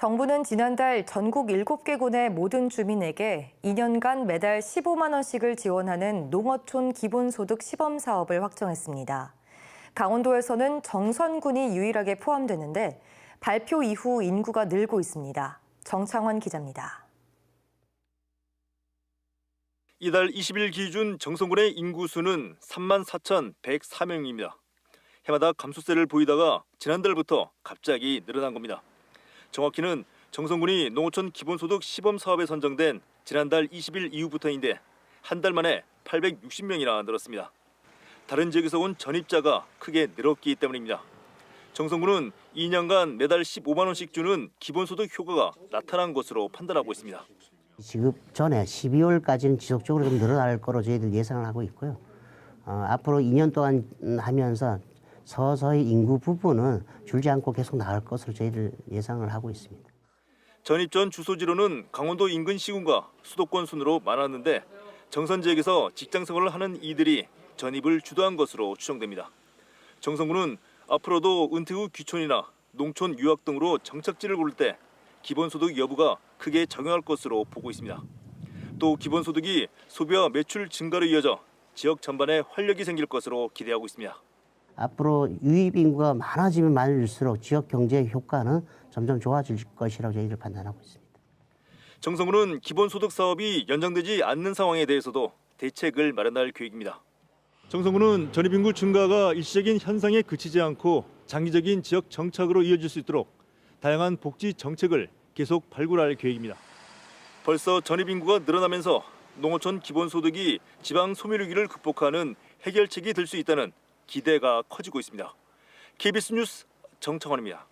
정부는 지난달 전국 7개 군의 모든 주민에게 2년간 매달 15만 원씩을 지원하는 농어촌 기본소득 시범 사업을 확정했습니다. 강원도에서는 정선군이 유일하게 포함되는데 발표 이후 인구가 늘고 있습니다. 정창원 기자입니다. 이달 20일 기준 정성군의 인구수는 3만 4,104명입니다. 해마다 감소세를 보이다가 지난달부터 갑자기 늘어난 겁니다. 정확히는 정성군이 농어촌 기본소득 시범 사업에 선정된 지난달 20일 이후부터인데 한 달 만에 860명이나 늘었습니다. 다른 지역에서 온 전입자가 크게 늘었기 때문입니다. 정성군은 2년간 매달 15만 원씩 주는 기본소득 효과가 나타난 것으로 판단하고 있습니다. 지급 전에 12월까지는 지속적으로 좀 늘어날 거로 저희들 예상을 하고 있고요. 어, 앞으로 2년 동안 하면서 서서히 인구 부분은 줄지 않고 계속 나갈 것으로 저희들 예상을 하고 있습니다. 전입 전 주소지로는 강원도 인근 시군과 수도권 순으로 많았는데 정선 지역에서 직장 생활을 하는 이들이 전입을 주도한 것으로 추정됩니다. 정성군은 앞으로도 은퇴 후 귀촌이나 농촌 유학 등으로 정착지를 고를 때 기본소득 여부가 크게 적용할 것으로 보고 있습니다. 또 기본소득이 소비와 매출 증가로 이어져 지역 전반에 활력이 생길 것으로 기대하고 있습니다. 앞으로 유입 인구가 많아지면 많을수록 지역 경제 효과는 점점 좋아질 것이라고 저희들 판단하고 있습니다. 정성군은 기본소득 사업이 연장되지 않는 상황에 대해서도 대책을 마련할 계획입니다. 정성군은 전입 인구 증가가 일시적인 현상에 그치지 않고 장기적인 지역 정착으로 이어질 수 있도록 다양한 복지 정책을 계속 발굴할 계획입니다. 벌써 전입 인구가 늘어나면서 농어촌 기본소득이 지방 소멸위기를 극복하는 해결책이 될 수 있다는 기대가 커지고 있습니다. KBS 뉴스 정창원입니다.